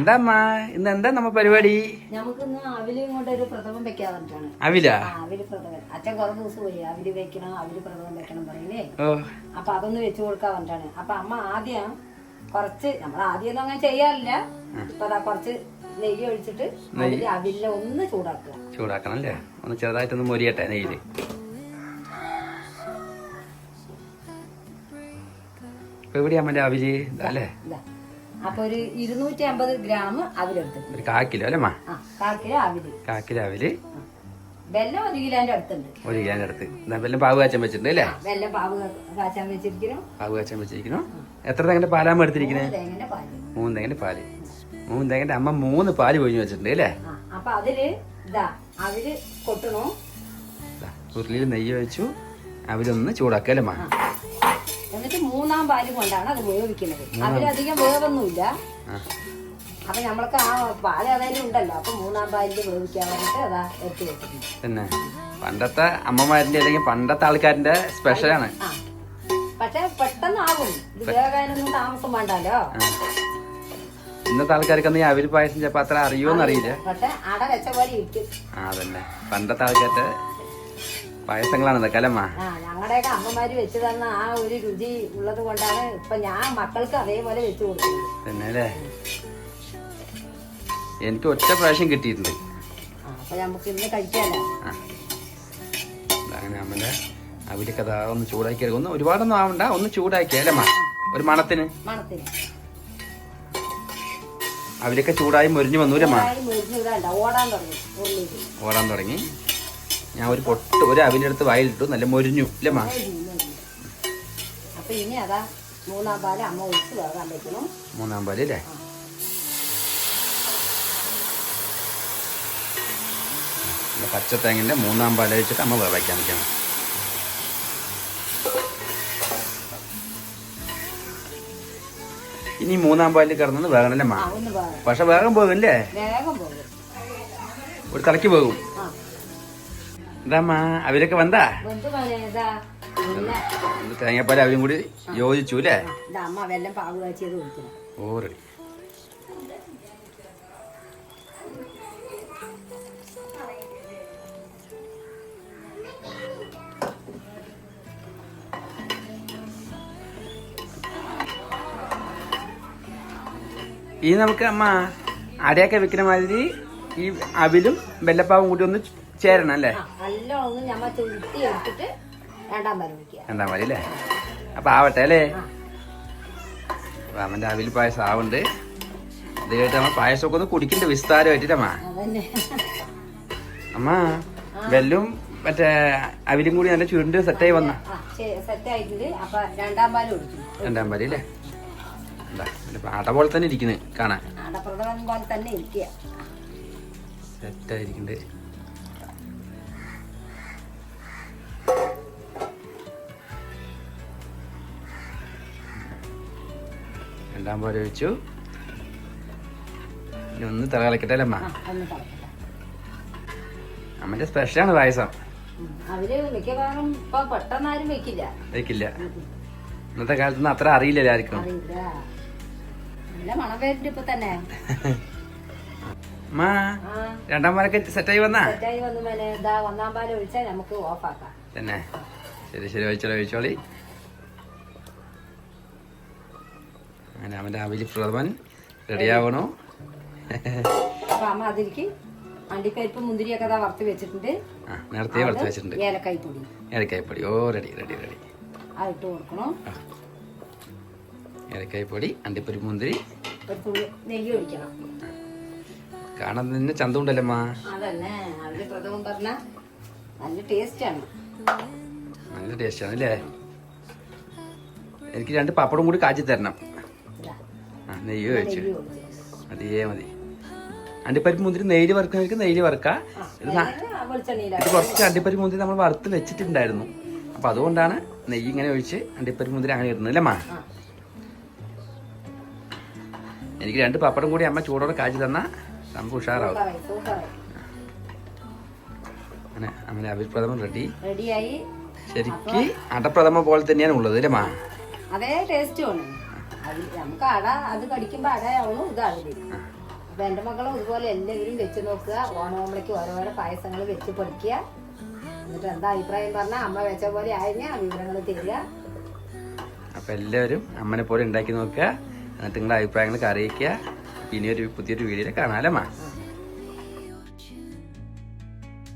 എന്താ അമ്മ ഇന്ന് എന്താ നമ്മ പരിപാടി? നമുക്കിന്ന് അവിൽ കൊണ്ട് ഒരു പ്രഥമം വെക്കാൻ പറഞ്ഞിട്ടാണ് അവിലാ? അവിൽ പ്രഥമൻ. അച്ഛൻ കുറേ ദിവസം പോയി. അവിൽ വെക്കണം അവിൽ പ്രഥമം വെക്കണം പറയില്ലേ? ഓ. അപ്പൊ അതൊന്ന് വെച്ചു കൊടുക്കാൻ പറഞ്ഞിട്ടാണ് അപ്പൊ അമ്മ ആദ്യം കുറച്ച് നമ്മൾ ആദ്യം ഒന്നും അങ്ങനെ ചെയ്യാറില്ല. ഇപ്പൊ അതാ കുറച്ച് നെയ്യ് ഒഴിച്ചിട്ട് അതിൽ അവില്ല ഒന്ന് ചൂടാക്കുക. ചൂടാക്കണം അല്ലേ? ഒന്ന് ചെറുതായിട്ടൊന്ന് മൊരിയട്ടെ നെയ്യിൽ. ഇപ്പൊ എവിടെയാ അമ്മന്റെ അവിൽ? അല്ലേ? അപ്പൊ ഒരു ഇരുന്നൂറ്റി അമ്പത് ഗ്രാം അവിലെടുത്ത് ഒരു കാ കിലോ അല്ലേ അമ്മ ആ കാൽ കിലോ അവിൽ. കാ കിലോ അവിൽ. വെല്ലം ഒരു കിലോന്റെ അടുത്തുണ്ട്. ഒരു കിലോന്റെ അടുത്ത്. വെല്ലം പാവ് കാച്ചാൻ വെച്ചിട്ടുണ്ട് അല്ലേ? വെല്ലം പാവ് കാച്ചാൻ വെച്ചിരിക്കുന്നു. പാവ് കാച്ചാൻ വെച്ചിരിക്കുന്നു. എത്ര തേങ്ങന്റെ പാലാമ്മ എടുത്തിരിക്കുന്നത് മൂന്ന് തേങ്ങന്റെ പാൽ. മൂന്ന് തേങ്ങന്റെ അമ്മ മൂന്ന് പാൽ പൊഴിഞ്ഞു വെച്ചിട്ടുണ്ട് അല്ലേ? അപ്പൊ അതിൽ ഇതാ അവർ കൊട്ടണു? ഉരുളിയിൽ നെയ്യ് വെച്ചു അവരൊന്ന് ചൂടാക്കുക അല്ലേ അമ്മ എന്നിട്ട് മൂന്നാം പാൽ കൊണ്ടാണ് അത് വേവിക്കുന്നത് അതിലധികം വേവൊന്നുമില്ല അപ്പൊ നമ്മൾക്ക് ആ പാൽ അതായാലും ഉണ്ടല്ലോ. അപ്പൊ മൂന്നാം പാലിൽ വേവിക്കാൻ വേണ്ടിട്ട് അതാ എത്തി വെച്ചിട്ടുണ്ട്. പിന്നെ പണ്ടത്തെ അമ്മമാരിന്റെ അല്ലെങ്കിൽ പണ്ടത്തെ ആൾക്കാരിന്റെ സ്പെഷ്യലാണ് പക്ഷെ പക്ഷെ പെട്ടെന്നാകും. ഇത് വേകാനൊന്നും താമസം വേണ്ടല്ലോ ഇന്നത്തെ ആൾക്കാർക്കൊന്നും ഈ അവിൽ പായസം ചിലപ്പോൾ അത്ര അറിയോന്നറിയില്ല. പക്ഷെ അട വെച്ച പോലെ ഇരിക്കും. ആ അതന്നെ. പണ്ടത്തെ ആൾക്കാരുടെ പായസങ്ങളാണ് ഇതൊക്കെ അല്ലമ്മ ആ ഞങ്ങളുടെയൊക്കെ അമ്മമാര് വെച്ച് തന്ന ആ ഒരു രുചി ഉള്ളത് കൊണ്ടാണ് ഇപ്പൊ ഞാൻ മക്കൾക്ക് അതേപോലെ വെച്ചു കൊടുക്കുന്നത്. അല്ലേ എനിക്ക് ഒറ്റ പ്രാവശ്യം കിട്ടിയിട്ടുണ്ട്. ആ, അപ്പൊ നമുക്ക് ഇന്ന് കഴിക്കാലോ. ആ. അങ്ങനെ അമ്മന്റെ അവിലൊക്കെ അതാ ഒന്ന് ചൂടാക്കി എടുക്കും. ഒന്ന് ഒരുപാടൊന്നും ആവണ്ട ഒന്ന് ചൂടാക്കി അല്ലമ്മ ഒരു മണത്തിന്. മണത്തിന്. അവിലൊക്കെ ചൂടായി മുരിഞ്ഞു മുറിഞ്ഞ് ഇതാണ്ട ഓടാൻ തുടങ്ങി ഓടാൻ തുടങ്ങി. ഞാൻ ഒരു പൊട്ട് ഒരു അവിലെടുത്ത് വായിലിട്ടു. നല്ല മൊരിഞ്ഞു. അല്ലേ മാ മൂന്നാം പാൽ അല്ലേ? പച്ച പച്ചത്തേങ്ങിന്റെ മൂന്നാം പാൽ വെച്ചിട്ട് അമ്മ വേവയ്ക്കാൻ നിൽക്കണം. ഇനി മൂന്നാം പാലിൽ കിടന്നത് വേഗണല്ലേ മാ? പക്ഷെ വേഗം പോകും അല്ലേ? ഒരു തലയ്ക്ക് പോകും ആ എന്താ അവരൊക്കെ വന്നാ തേങ്ങാപ്പാൽ അവരും കൂടി യോജിച്ചു അല്ലേ? ആ, ഇനി നമുക്ക് അമ്മ അടയൊക്കെ വെക്കുന്ന മാതിരി ഈ അവിലും വെള്ളപ്പാവും കൂടി ഒന്ന് ചേരണം അല്ലേ? ഞമ്മ ചുരുട്ടി എടുത്തിട്ട് രണ്ടാം ഒഴിക്കുക മതി അല്ലേ? അപ്പൊ ആവട്ടെ അല്ലേ? അമ്മന്റെ അവിൽ പായസം ആവുന്നുണ്ട്. അത് കേട്ട് അമ്മ പായസമൊക്കെ ഒന്ന് കുടിക്കണ്ട വിസ്താരമായിട്ടമ്മ അമ്മ. വെല്ലും മറ്റേ അവിലും കൂടി നല്ല ചുരുണ്ട് സെറ്റായി വന്ന. രണ്ടാം പാൽ അല്ലേ? ആട അട പോലെ തന്നെ ഇരിക്കുന്നത് കാണാൻ സെറ്റായിരിക്കുന്നുണ്ട് രണ്ടാം പോലെ വെച്ചു. ഇനി ഒന്ന് തിളക്കട്ടെ അല്ലേ അമ്മ? അമ്മന്റെ സ്പെഷ്യലാണ് പായസം. അവർ മിക്കവാറും ഇപ്പൊ പെട്ടെന്നാരും വെക്കില്ല. വെക്കില്ല. ഇന്നത്തെ കാലത്തൊന്നും അത്ര അറിയില്ലല്ലോ ആർക്കും അറിയില്ല. നല്ല മണം വരുന്നുണ്ട് ഇപ്പൊ തന്നെ. അമ്മ ആ. രണ്ടാം പാലൊക്കെ സെറ്റായി വന്നാ? സെറ്റായി വന്നു മേലെ ഇതാ ഒന്നാം പാൽ ഒഴിച്ചാൽ നമുക്ക് ഓഫാക്കാം തന്നെ. ശരി ശരി ഒഴിച്ചോളി ഒഴിച്ചോളി. അങ്ങനെ അവന്റെ അവിലി പ്രഥമൻ റെഡിയാവണോ അപ്പൊ അമ്മ അതിലേക്ക് അണ്ടിപ്പരിപ്പ് മുന്തിരിയൊക്കെ വറുത്ത് വെച്ചിട്ടുണ്ട്. ആ നേരത്തെ വറുത്ത് വെച്ചിട്ടുണ്ട്. ഓ റെഡി റെഡി റെഡി കൊടുക്കണം? ഏലക്കായ്പ്പൊടി അണ്ടിപ്പരിപ്പ് മുന്തിരി. നെയ്യ് ഒഴിക്കണം. കാണാൻ തന്നെ മാ അതന്നെ അവർ പ്രഥമം പറഞ്ഞ നല്ല ടേസ്റ്റ് ആണ്. നല്ല ടേസ്റ്റാണ് അല്ലേ? എനിക്ക് രണ്ട് പപ്പടം കൂടി കാച്ചി തരണം. നെയ്യ് ഒഴിച്ച്. അതേ. മതിയേ മതി. അണ്ടിപ്പരിപ്പ് മുന്തിരി നെയ്യ് വറുക്കുന്നവർക്ക് നെയ്യ് വറുക്കാം. ഇത് കുറച്ച് അണ്ടിപ്പരിപ്പ് മുന്തിരി നമ്മൾ വറുത്ത് വെച്ചിട്ടുണ്ടായിരുന്നു. അപ്പൊ അതുകൊണ്ടാണ് നെയ്യ് ഇങ്ങനെ ഒഴിച്ച് അണ്ടിപ്പരിപ്പ് മുന്തിരി അങ്ങനെ ഇടുന്നത് അല്ലേ അമ്മ എനിക്ക് രണ്ട് പപ്പടം കൂടി അമ്മ ചൂടോടെ കാച്ചി തന്നാ നമുക്ക് ഉഷാറാവും. അങ്ങനെ അഭിപ്രഥമം റെഡി. ശരിക്ക് അടപ്രഥമ പോലെ തന്നെയാണ് ഉള്ളത് അല്ലേ മാ? അതേ ടേസ്റ്റ് അത് നമുക്ക് അട അത് കടിക്കുമ്പോ അടയാവണം ഇതാണ്. അപ്പൊ എന്റെ മക്കളും ഇതുപോലെ എല്ലാവരും വെച്ച് നോക്കുക ഓണോമ്പളേക്ക് ഓരോരോ പായസങ്ങൾ വെച്ച് പൊടിക്കുക. എന്നിട്ട് എന്താ അഭിപ്രായം പറഞ്ഞാൽ അമ്മ വെച്ച പോലെ ആയിരുന്ന വിവരങ്ങൾ തരിക. അപ്പൊ എല്ലാവരും അമ്മനെ പോലെ ഉണ്ടാക്കി നോക്കുക. എന്നിട്ട് നിങ്ങളുടെ അഭിപ്രായങ്ങളൊക്കെ അറിയിക്കുക. ഇനിയൊരു പുതിയൊരു വീഡിയോ കാണാമല്ലോ അമ്മ?